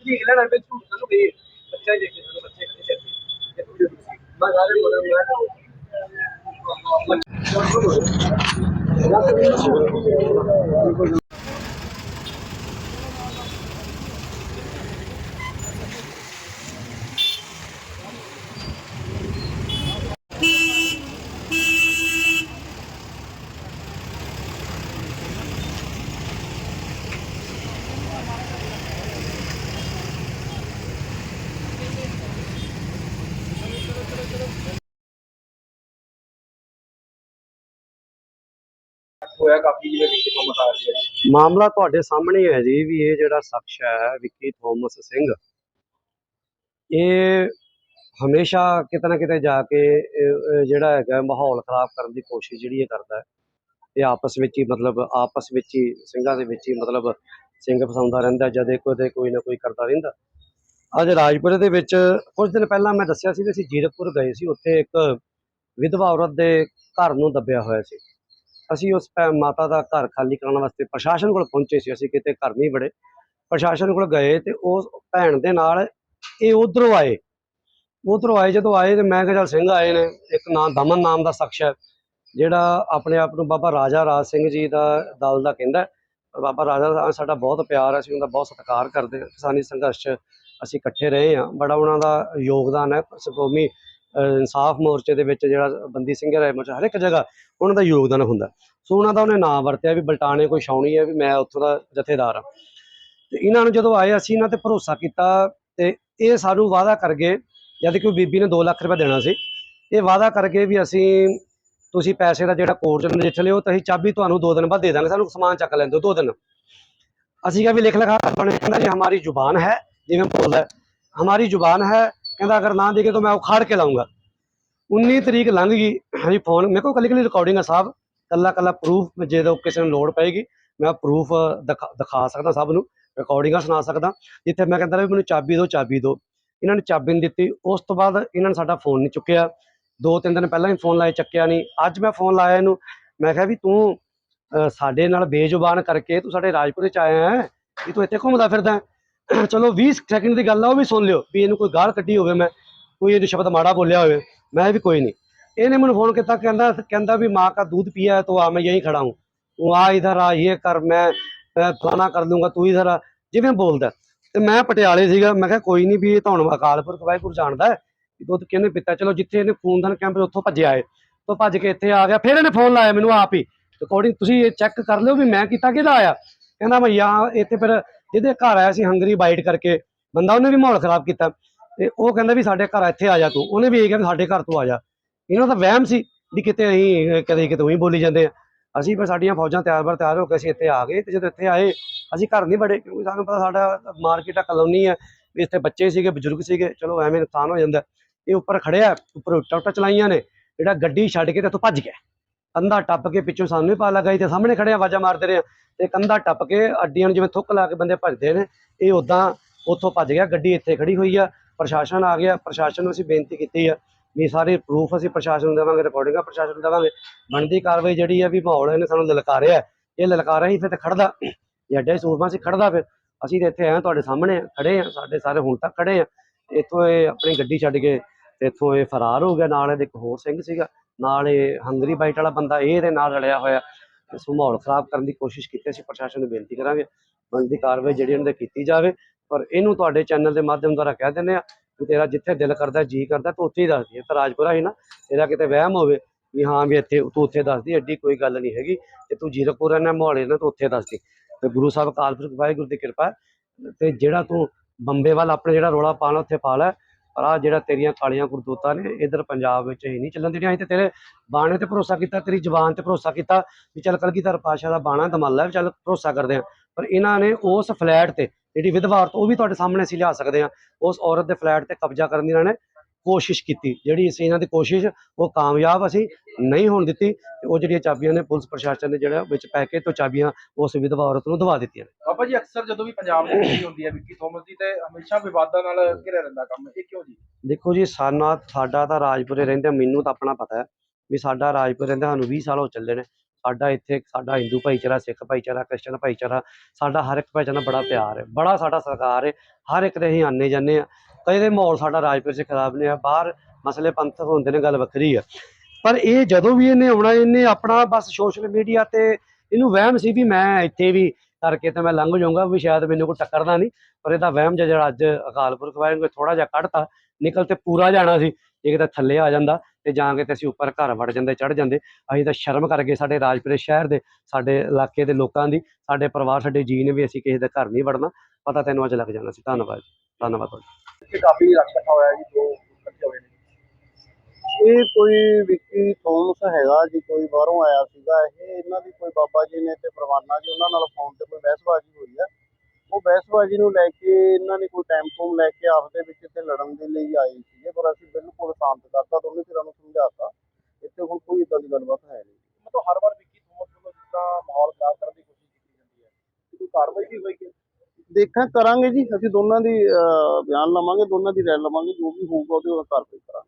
ਠੀਕ ਲੈਣਾ ਤੇ ਝੂਠ ਨੂੰ ਗਈ ਬੱਚਾ ਜੇ ਕੇ ਸਾਨੂੰ ਬੱਚੇ ਕਿੱਥੇ ਚੱਲਦੇ ਮੈਂ ਸਾਰੇ ਬੋਲਾਂ ਹੋਇਆ ਕਾਫੀ, ਜਿਵੇਂ ਵਿੱਚ ਕੰਮ ਕਰ ਰਿਹਾ ਮਾਮਲਾ ਤੁਹਾਡੇ ਸਾਹਮਣੇ ਹੈ ਜੀ, ਵੀ ਇਹ ਜਿਹੜਾ ਸ਼ਖਸ ਹੈ ਵਿੱਕੀ ਥੋਮਸ ਸਿੰਘ, ਇਹ ਹਮੇਸ਼ਾ ਕਿਤੇ ਨਾ ਕਿਤੇ ਜਾ ਕੇ ਜਿਹੜਾ ਹੈਗਾ ਮਾਹੌਲ ਖਰਾਬ ਕਰਨ ਦੀ ਕੋਸ਼ਿਸ਼ ਜਿਹੜੀ ਇਹ ਕਰਦਾ ਹੈ। ਇਹ ਆਪਸ ਵਿੱਚ ਹੀ ਮਤਲਬ, ਆਪਸ ਵਿੱਚ ਹੀ, ਸਿੰਘਾਂ ਦੇ ਵਿੱਚ ਹੀ ਮਤਲਬ ਸਿੰਘ ਫਸਾਉਂਦਾ ਰਹਿੰਦਾ, ਜਦੇ ਕੋਈ ਕੋਈ ਨਾ ਕੋਈ ਕਰਦਾ ਰਹਿੰਦਾ। ਅੱਜ ਰਾਜਪੁਰੇ ਦੇ ਵਿੱਚ ਕੁਝ ਦਿਨ ਪਹਿਲਾਂ ਮੈਂ ਦੱਸਿਆ ਸੀ ਵੀ ਅਸੀਂ ਜੀਰਕਪੁਰ ਗਏ ਸੀ, ਉੱਥੇ ਇੱਕ ਵਿਧਵਾ ਔਰਤ ਦੇ ਘਰ ਨੂੰ ਦੱਬਿਆ ਹੋਇਆ ਸੀ। ਅਸੀਂ ਉਸ ਭੈ- ਮਾਤਾ ਦਾ ਘਰ ਖਾਲੀ ਕਰਾਉਣ ਵਾਸਤੇ ਪ੍ਰਸ਼ਾਸਨ ਕੋਲ ਪਹੁੰਚੇ ਸੀ, ਅਸੀਂ ਕਿਤੇ ਘਰ ਨਹੀਂ ਬੜੇ ਪ੍ਰਸ਼ਾਸਨ ਕੋਲ ਗਏ ਤੇ ਉਸ ਭੈਣ ਦੇ ਨਾਲ ਇਹ ਉਧਰੋਂ ਆਏ। ਉਧਰੋਂ ਆਏ, ਜਦੋਂ ਆਏ ਤੇ ਮੈਂ ਕਿਹਾ ਚੱਲ ਸਿੰਘ ਆਏ ਨੇ, ਇੱਕ ਨਾਮ ਦਮਨ ਨਾਮ ਦਾ ਸ਼ਖਸ ਹੈ, ਜਿਹੜਾ ਆਪਣੇ ਆਪ ਨੂੰ ਬਾਬਾ ਰਾਜਾ ਰਾਜ ਸਿੰਘ ਜੀ ਦਾ ਦਲ ਦਾ ਕਹਿੰਦਾ ਪਰ ਬਾਬਾ ਰਾਜਾ ਰਾਜ ਸਾਡਾ ਬਹੁਤ ਪਿਆਰ ਹੈ, ਅਸੀਂ ਉਹਦਾ ਬਹੁਤ ਸਤਿਕਾਰ ਕਰਦੇ ਹਾਂ। ਕਿਸਾਨੀ ਸੰਘਰਸ਼ 'ਚ ਅਸੀਂ ਇਕੱਠੇ ਰਹੇ ਹਾਂ। ਬੜਾ ਉਹਨਾਂ ਦਾ ਯੋਗਦਾਨ ਹੈ ਸੁਕੌਮੀ ਇਨਸਾਫ ਮੋਰਚੇ ਦੇ ਵਿੱਚ ਜਿਹੜਾ ਬੰਦੀ ਸਿੰਘ ਰਾਏ ਮੋਰਚਾ, ਹਰ ਇੱਕ ਜਗ੍ਹਾ ਉਹਨਾਂ ਦਾ ਯੋਗਦਾਨ ਹੁੰਦਾ। ਸੋ ਉਹਨਾਂ ਦਾ ਉਹਨੇ ਨਾਂ ਵਰਤਿਆ ਵੀ ਬਲਟਾਣੇ ਕੋਈ ਛਾਉਣੀ ਹੈ ਵੀ ਮੈਂ ਉੱਥੋਂ ਦਾ ਜਥੇਦਾਰ ਹਾਂ। ਤੇ ਇਹਨਾਂ ਨੂੰ ਜਦੋਂ ਆਏ ਅਸੀਂ ਇਹਨਾਂ ਤੇ ਭਰੋਸਾ ਕੀਤਾ ਤੇ ਇਹ ਸਾਨੂੰ ਵਾਅਦਾ ਕਰ ਗਏ, ਜਦ ਕਿ ਬੀਬੀ ਨੇ 2 ਲੱਖ ਰੁਪਏ ਦੇਣਾ ਸੀ। ਇਹ ਵਾਅਦਾ ਕਰਕੇ ਵੀ ਅਸੀਂ, ਤੁਸੀਂ ਪੈਸੇ ਦਾ ਜਿਹੜਾ ਕੋਰਟ ਚ ਨਜਿੱਠ ਲਿਓ ਤਾਂ ਅਸੀਂ ਚਾਬੀ ਤੁਹਾਨੂੰ 2 ਦਿਨ ਬਾਅਦ ਦੇ ਦਾਂਗੇ, ਸਾਨੂੰ ਸਮਾਨ ਚੱਕ ਲੈਣ ਦਿਓ 2 ਦਿਨ। ਅਸੀਂ ਕਿਹਾ ਵੀ ਲਿਖ ਲਿਖਾ ਬਣੇ ਕਹਿੰਦਾ ਜੀ, ਹਮਾਰੀ ਜ਼ੁਬਾਨ ਹੈ, ਜਿਵੇਂ ਬੋਲਦਾ ਹਮਾਰੀ ਜ਼ੁਬਾਨ ਹੈ ਕਹਿੰਦਾ ਅਗਰ ਨਾ ਦੇਗੇ ਤਾਂ ਮੈਂ ਉਖਾੜ ਕੇ ਲਾਉਂਗਾ। 19 ਤਰੀਕ ਲੰਘ ਗਈ। ਹਾਂਜੀ ਫੋਨ ਮੇਰੇ ਕੋਲ ਕੱਲੀ ਕੱਲੀ ਰਿਕਾਰਡਿੰਗ ਆ ਸਾਹਿਬ ਕੱਲਾ ਕੱਲਾ ਪ੍ਰੂਫ ਜਦੋਂ ਕਿਸੇ ਨੂੰ ਲੋੜ ਪਏਗੀ, ਮੈਂ ਪ੍ਰੂਫ ਦਿਖਾ ਸਕਦਾ ਸਭ ਨੂੰ। ਰਿਕਾਰਡਿੰਗਾਂ ਸੁਣਾ ਸਕਦਾ। ਜਿੱਥੇ ਮੈਂ ਕਹਿੰਦਾ ਵੀ ਮੈਨੂੰ ਚਾਬੀ ਦਿਓ ਚਾਬੀ ਦਿਓ। ਇਹਨਾਂ ਨੇ ਚਾਬੀ ਨਹੀਂ ਦਿੱਤੀ। ਉਸ ਤੋਂ ਬਾਅਦ ਇਹਨਾਂ ਨੇ ਸਾਡਾ ਫੋਨ ਨਹੀਂ ਚੁੱਕਿਆ। ਦੋ ਤਿੰਨ ਦਿਨ ਪਹਿਲਾਂ ਹੀ ਫੋਨ ਲਾਏ, ਚੱਕਿਆ ਨਹੀਂ ਅੱਜ ਮੈਂ ਫੋਨ ਲਾਇਆ ਇਹਨੂੰ। ਮੈਂ ਕਿਹਾ ਵੀ ਤੂੰ ਸਾਡੇ ਨਾਲ ਬੇਜ਼ੁਬਾਨ ਕਰਕੇ ਤੂੰ ਸਾਡੇ ਰਾਜਪੁਰੇ ਚ ਆਇਆ ਹੈ। ਵੀ ਤੂੰ ਇੱਥੇ ਘੁੰਮਦਾ ਫਿਰਦਾ ਚਲੋ 20 ਸੈਕਿੰਡ ਦੀ ਗੱਲ ਆ, ਉਹ ਵੀ ਸੁਣ ਲਿਓ ਵੀ ਇਹਨੂੰ ਕੋਈ ਗਾਲ ਕੱਢੀ ਹੋਵੇ ਮੈਂ, ਕੋਈ ਇਹਨੂੰ ਸ਼ਬਦ ਮਾੜਾ ਬੋਲਿਆ ਹੋਵੇ, ਮੈਂ ਵੀ ਕੋਈ ਨਹੀਂ। ਇਹਨੇ ਮੈਨੂੰ ਫੋਨ ਕੀਤਾ, ਕਹਿੰਦਾ ਕਹਿੰਦਾ ਵੀ ਮਾਂ ਦਾ ਦੁੱਧ ਪੀਆ ਹੈ, ਤੋ ਆ, ਮੈਂ ਯਹੀਂ ਖੜਾ ਹੂੰ। ਤੂੰ ਆ ਇਧਰ ਆ, ਇਹ ਕਰ, ਮੈਂ ਫਲਾਣਾ ਕਰ ਲੂੰਗਾ, ਤੂੰ ਇਧਰ ਆ। ਜਿਵੇਂ ਬੋਲਦਾ ਤੇ ਮੈਂ ਪਟਿਆਲੇ ਸੀਗਾ, ਮੈਂ ਕਿਹਾ ਕੋਈ ਨਹੀਂ ਵੀ ਇਹ ਤੁਹਾਨੂੰ ਅਕਾਲਪੁਰ ਕਵਾਈਪੁਰ ਜਾਣਦਾ ਹੈ ਦੁੱਧ ਕਿਹਨੇ ਪੀਤਾ। ਚਲੋ ਜਿੱਥੇ ਇਹਨੇ ਖੂਨਦਾਨ ਕੈਂਪ ਉੱਥੋਂ ਭੱਜਿਆ ਆਏ ਤੋਂ ਭੱਜ ਕੇ ਇੱਥੇ ਆ ਗਿਆ, ਫਿਰ ਇਹਨੇ ਫੋਨ ਲਾਇਆ ਮੈਨੂੰ ਆਪ ਹੀ। ਅਕੋਰਡਿੰਗ ਤੁਸੀਂ ਇਹ ਚੈੱਕ ਕਰ ਲਿਓ ਵੀ ਮੈਂ ਕੀਤਾ ਕਿਹਦਾ ਆਇਆ। ਕਹਿੰਦਾ ਮੈਂ ਯਾ ਇੱਥੇ ਫਿਰ ਜਿਹਦੇ ਘਰ ਆਇਆ ਸੀ ਹੰਗਰੀ ਬਾਈਟ ਕਰਕੇ, ਬੰਦਾ ਉਹਨੇ ਵੀ ਮਾਹੌਲ ਖਰਾਬ ਕੀਤਾ ਤੇ ਉਹ ਕਹਿੰਦਾ ਵੀ ਸਾਡੇ ਘਰ ਇੱਥੇ ਆ ਜਾ ਤੂੰ, ਉਹਨੇ ਵੀ ਇਹ ਕਿਹਾ ਵੀ ਸਾਡੇ ਘਰ ਤੋਂ ਆ ਜਾ। ਇਹਨਾਂ ਦਾ ਵਹਿਮ ਸੀ ਵੀ ਕਿਤੇ ਅਸੀਂ, ਕਦੇ ਕਿਤੇ ਉਹੀ ਬੋਲੀ ਜਾਂਦੇ ਆ। ਅਸੀਂ ਫਿਰ ਸਾਡੀਆਂ ਫੌਜਾਂ ਤਿਆਰ ਬਰ ਤਿਆਰ ਹੋ ਕੇ ਅਸੀਂ ਇੱਥੇ ਆ ਗਏ ਤੇ ਜਦੋਂ ਇੱਥੇ ਆਏ, ਅਸੀਂ ਘਰ ਨਹੀਂ ਬੜੇ ਕਿਉਂਕਿ ਸਾਨੂੰ ਪਤਾ ਸਾਡਾ ਮਾਰਕੀਟ ਆ, ਕਲੋਨੀ ਆ, ਵੀ ਇੱਥੇ ਬੱਚੇ ਸੀਗੇ, ਬਜ਼ੁਰਗ ਸੀਗੇ, ਚਲੋ ਐਵੇਂ ਨੁਕਸਾਨ ਹੋ ਜਾਂਦਾ। ਇਹ ਉੱਪਰ ਖੜਿਆ, ਉੱਪਰ ਉੱਟਾ ਚਲਾਈਆਂ ਨੇ, ਜਿਹੜਾ ਗੱਡੀ ਛੱਡ ਕੇ ਤੇ ਇੱਥੋਂ ਭੱਜ ਗਿਆ। ਕੰਧਾ ਟੱਪ ਕੇ ਪਿੱਛੋਂ ਸਾਨੂੰ ਨਹੀਂ ਪਤਾ ਲੱਗਾ ਤੇ ਸਾਹਮਣੇ ਖੜੇ ਆਵਾਜ਼ਾਂ ਮਾਰਦੇ ਰਹੇ ਆ। ਤੇ ਕੰਧਾ ਟੱਪ ਕੇ ਅੱਡੀਆਂ ਨੂੰ ਜਿਵੇਂ ਥੁੱਕ ਲਾ ਕੇ ਬੰਦੇ ਭੱਜਦੇ ਨੇ, ਇਹ ਉਦਾਂ ਉੱਥੋਂ ਭੱਜ ਗਿਆ, ਗੱਡੀ ਇੱਥੇ ਖੜੀ ਹੋਈ ਆ, ਪ੍ਰਸ਼ਾਸਨ ਆ ਗਿਆ, ਪ੍ਰਸ਼ਾਸਨ ਨੂੰ ਅਸੀਂ ਬੇਨਤੀ ਕੀਤੀ ਆ ਵੀ ਸਾਰੇ ਪ੍ਰੂਫ ਅਸੀਂ ਪ੍ਰਸ਼ਾਸਨ ਨੂੰ ਦੇਵਾਂਗੇ ਰਿਕਾਰਡਿੰਗਾਂ ਪ੍ਰਸ਼ਾਸਨ ਨੂੰ ਦੇਵਾਂਗੇ। ਬਣਦੀ ਕਾਰਵਾਈ ਜਿਹੜੀ ਆ ਵੀ ਮਾਹੌਲ ਇਹਨੇ ਸਾਨੂੰ ਲਲਕਾਰਿਆ ਇਹ ਲਲਕਾਰਿਆ ਹੀ ਫਿਰ ਤੇ ਖੜਦਾ ਇਹ ਅੱਡੇ ਸੂਰਮਾ ਸੀ ਖੜਦਾ ਫਿਰ। ਅਸੀਂ ਤੇ ਇੱਥੇ ਆਏ ਹਾਂ ਤੁਹਾਡੇ ਸਾਹਮਣੇ ਖੜੇ ਆ, ਸਾਡੇ ਸਾਰੇ ਹੁਣ ਤੱਕ ਖੜੇ ਆ। ਇੱਥੋਂ ਇਹ ਆਪਣੀ ਗੱਡੀ ਛੱਡ ਕੇ ਤੇ ਇੱਥੋਂ ਇਹ ਫਰਾਰ ਹੋ ਗਿਆ, ਨਾਲ ਇਹਦੇ ਇੱਕ ਹੋਰ ਸਿੰਘ ਸੀਗਾ। ਨਾਲ ਇਹ ਹੰਗਰੀ ਬਾਈਟ ਵਾਲਾ ਬੰਦਾ ਇਹ ਇਹਦੇ ਨਾਲ ਰਲਿਆ ਹੋਇਆ ਇਸ ਮਾਹੌਲ ਖਰਾਬ ਕਰਨ ਦੀ ਕੋਸ਼ਿਸ਼ ਕੀਤੀ ਅਸੀਂ ਪ੍ਰਸ਼ਾਸਨ ਨੂੰ ਬੇਨਤੀ ਕਰਾਂਗੇ, ਬਣਦੀ ਕਾਰਵਾਈ ਜਿਹੜੀ ਇਹਨਾਂ ਦੇ ਕੀਤੀ ਜਾਵੇ। ਪਰ ਇਹਨੂੰ ਤੁਹਾਡੇ ਚੈਨਲ ਦੇ ਮਾਧਿਅਮ ਦੁਆਰਾ ਕਹਿ ਦਿੰਦੇ ਆ ਕਿ ਤੇਰਾ ਜਿੱਥੇ ਦਿਲ ਕਰਦਾ, ਜੀ ਕਰਦਾ, ਤੂੰ ਉੱਥੇ ਹੀ ਦੱਸ ਦੀ ਤਾਂ ਰਾਜਪੁਰਾ ਹੀ ਨਾ ਇਹਦਾ ਕਿਤੇ ਵਹਿਮ ਹੋਵੇ ਵੀ ਹਾਂ ਵੀ ਇੱਥੇ ਤੂੰ ਉੱਥੇ ਦੱਸਦੀ ਐਡੀ ਕੋਈ ਗੱਲ ਨਹੀਂ ਹੈਗੀ। ਤੇ ਤੂੰ ਜੀਰਕਪੁਰ ਨਾ ਮੋਹਾਲੀ ਨਾ ਤੂੰ ਉੱਥੇ ਦੱਸਦੀ ਤੇ ਗੁਰੂ ਸਾਹਿਬ ਕਾਲਪੁਰਖ ਵਾਹਿਗੁਰੂ ਦੀ ਕਿਰਪਾ ਹੈ। ਤੇ ਜਿਹੜਾ ਤੂੰ ਬੰਬੇ ਵੱਲ ਆਪਣੇ ਜਿਹੜਾ ਰੋਲਾ ਪਾਣਾ ਉੱਥੇ ਪਾ ਲੈ। ਪਰ ਆ ਜਿਹੜਾ ਤੇਰੀਆਂ ਕਾਲੀਆਂ ਗੁਰਦੂਤਾਂ ਨੇ, ਇਧਰ ਪੰਜਾਬ ਵਿੱਚ ਇਹ ਨਹੀਂ ਚੱਲਣ ਦੇਣੀਆਂ। ਅਸੀਂ ਤੇ ਤੇਰੇ ਬਾਣੇ ਤੇ ਭਰੋਸਾ ਕੀਤਾ, ਤੇਰੀ ਜ਼ੁਬਾਨ ਤੇ ਭਰੋਸਾ ਕੀਤਾ ਵੀ ਚੱਲ ਕਲਗੀਧਰ ਪਾਸ਼ਾ ਦਾ ਬਾਣਾ ਦਮਾਲਾ ਵੀ ਚੱਲ ਭਰੋਸਾ ਕਰਦੇ ਆ ਪਰ ਇਹਨਾਂ ਨੇ ਉਸ ਫਲੈਟ ਤੇ ਜਿਹੜੀ ਵਿਧਵਾ ਔਰਤ, ਉਹ ਵੀ ਤੁਹਾਡੇ ਸਾਹਮਣੇ ਅਸੀਂ ਲਿਆ ਸਕਦੇ ਆ ਉਸ ਔਰਤ ਦੇ ਫਲੈਟ ਤੇ ਕਬਜ਼ਾ ਕਰਨ ਦੀ ਇਹਨਾਂ ਨੇ ਕੋਸ਼ਿਸ਼ ਕੀਤੀ। ਜਿਹੜੀ ਅਸੀਂ ਇਹਨਾਂ ਦੀ ਕੋਸ਼ਿਸ਼ ਉਹ ਕਾਮਯਾਬ ਅਸੀਂ ਨਹੀਂ ਹੋਣ ਦਿੱਤੀ। ਤੇ ਉਹ ਜਿਹੜੀਆਂ ਚਾਬੀਆਂ ਨੇ ਪੁਲਿਸ ਪ੍ਰਸ਼ਾਸਨ ਨੇ ਜਿਹੜਾ ਵਿੱਚ ਪੈ ਕੇ ਤੋਂ ਚਾਬੀਆਂ ਉਸ ਵਿਧਵਾ ਔਰਤ ਨੂੰ ਦਵਾ ਦਿੱਤੀਆਂ ਨੇ। ਬਾਬਾ ਜੀ ਅਕਸਰ ਜਦੋਂ ਵੀ ਪੰਜਾਬ ਦੀ ਗੱਲ ਹੁੰਦੀ ਹੈ ਵਿੱਕੀ ਥੋਮਸ ਦੀ ਤੇ ਹਮੇਸ਼ਾ ਵਿਵਾਦਾਂ ਨਾਲ ਘਿਰਿਆ ਰਹਿੰਦਾ ਕੰਮ। ਇਹ ਕਿਉਂ ਜੀ? ਦੇਖੋ ਜੀ ਸਾਨਾ ਸਾਡਾ ਤਾਂ ਰਾਜਪੁਰੇ ਰਹਿੰਦੇ ਮੈਨੂੰ ਤਾਂ ਆਪਣਾ ਪਤਾ ਹੈ ਵੀ ਸਾਡਾ ਰਾਜਪੁਰ ਰਹਿੰਦਾ ਸਾਨੂੰ 20 ਸਾਲ ਹੋ ਚੱਲੇ ਨੇ। ਸਾਡਾ ਇੱਥੇ ਸਾਡਾ ਹਿੰਦੂ ਭਾਈਚਾਰਾ ਸਿੱਖ ਭਾਈਚਾਰਾ ਕ੍ਰਿਸਚਨ ਭਾਈਚਾਰਾ ਸਾਡਾ ਹਰ ਇੱਕ ਭਾਈਚਾਰਾ ਬੜਾ ਪਿਆਰ ਹੈ। ਬੜਾ ਸਾਡਾ ਸਤਿਕਾਰ ਹੈ। ਹਰ ਇੱਕ ਦੇ ਅਸੀਂ ਆਨੇ ਜਾਂਦੇ ਆ। ਕਦੇ ਮਾਹੌਲ ਸਾਡਾ ਰਾਜਪੁਰ 'ਚ ਖਰਾਬ ਨਹੀਂ ਆ ਬਾਹਰ ਮਸਲੇ ਪੰਥ ਹੁੰਦੇ ਨੇ, ਗੱਲ ਵੱਖਰੀ ਆ। ਪਰ ਇਹ ਜਦੋਂ ਵੀ ਇਹਨੇ ਆਉਣਾ, ਇਹਨੇ ਆਪਣਾ ਬਸ ਸੋਸ਼ਲ ਮੀਡੀਆ ਤੇ ਇਹਨੂੰ ਵਹਿਮ ਸੀ ਵੀ ਮੈਂ ਇੱਥੇ ਵੀ ਕਰਕੇ ਤੇ ਮੈਂ ਲੰਘ ਜਾਊਂਗਾ, ਵੀ ਸ਼ਾਇਦ ਮੈਨੂੰ ਕੋਈ ਟੱਕਰਦਾ ਨਹੀਂ, ਪਰ ਇਹਦਾ ਵਹਿਮ ਜਿਹਾ ਜਿਹੜਾ ਅੱਜ ਅਕਾਲ ਪੁਰਖ ਵਾਹਿਗੁਰੂ ਨੇ ਥੋੜਾ ਜਿਹਾ ਕੱਢਤਾ, ਨਿਕਲ ਤੇ ਪੂਰਾ ਜਾਣਾ ਸੀ ਜੇ ਕਿਤੇ ਥੱਲੇ ਆ ਜਾਂਦਾ ਤੇ ਜਾਂ ਕਿਤੇ ਅਸੀਂ ਉੱਪਰ ਘਰ ਵੜ ਜਾਂਦੇ ਚੜ ਜਾਂਦੇ, ਅਸੀਂ ਤਾਂ ਸ਼ਰਮ ਕਰਕੇ ਸਾਡੇ ਰਾਜਪੁਰੇ ਸ਼ਹਿਰ ਦੇ, ਸਾਡੇ ਇਲਾਕੇ ਦੇ ਲੋਕਾਂ ਦੀ, ਸਾਡੇ ਪਰਿਵਾਰ, ਸਾਡੇ ਜੀਅ ਨੇ ਵੀ ਅਸੀਂ ਕਿਸੇ ਦੇ ਘਰ ਨਹੀਂ ਵੜਨਾ, ਪਤਾ ਤੈਨੂੰ ਅੱਜ ਲੱਗ ਜਾਣਾ ਸੀ। ਧੰਨਵਾਦ ਧੰਨਵਾਦ ਤੁਹਾਡਾ। ਇੱਥੇ ਕਾਫੀ ਰਸ਼ ਇਕੱਠਾ ਹੋਇਆ ਜੀ ਦੋ ਇਕੱਠੇ ਹੋਏ ਨੇ। ਇਹ ਕੋਈ ਵਿੱਕੀ ਥੋਮਸ ਹੈਗਾ ਜੀ ਕੋਈ ਬਾਹਰੋਂ ਆਇਆ ਸੀਗਾ ਇਹ ਇਹਨਾਂ ਦੀ ਕੋਈ ਬਾਬਾ ਜੀ ਨੇ ਤੇ ਪਰਵਾਨਾ ਜੀ ਉਹਨਾਂ ਨਾਲ ਫੋਨ ਤੇ ਕੋਈ ਬਹਿਸਬਾਜ਼ੀ ਹੋਈ ਆ। ਉਹ ਬਹਿਸਬਾਜ਼ੀ ਨੂੰ ਲੈ ਕੇ ਇਹਨਾਂ ਨੇ ਕੋਈ ਟਾਈਮ ਟੂਮ ਲੈ ਕੇ ਆਪਦੇ ਵਿੱਚ ਇੱਥੇ ਲੜਨ ਦੇ ਲਈ ਆਏ ਸੀਗੇ ਪਰ ਅਸੀਂ ਬਿਲਕੁਲ ਸ਼ਾਂਤ ਕਰਤਾ ਦੋਨੇ ਧਿਰਾਂ ਨੂੰ ਸਮਝਾਤਾ। ਇੱਥੇ ਹੁਣ ਕੋਈ ਇਦਾਂ ਦੀ ਗੱਲਬਾਤ ਹੈ ਨਹੀਂ। ਮਤਲਬ ਹਰ ਵਾਰ ਵਿੱਕੀ ਥੋਮਸ ਵੱਲੋਂ ਮਾਹੌਲ ਖਰਾਬ ਕਰਨ ਦੀ ਕੋਸ਼ਿਸ਼ ਕੀਤੀ ਜਾਂਦੀ ਹੈ ਕੋਈ ਕਾਰਵਾਈ ਵੀ ਹੋਏਗੀ ਦੇਖਾਂ ਕਰਾਂਗੇ ਜੀ ਅਸੀਂ ਦੋਨਾਂ ਦੀ ਅਹ, ਬਿਆਨ ਲਵਾਂਗੇ ਦੋਨਾਂ ਦੀ ਰਾਏ ਲਵਾਂਗੇ ਜੋ ਵੀ ਹੋਊਗਾ ਉਹਦੇ ਉਹ ਕੋਈ ਕਰਾਂਗੇ।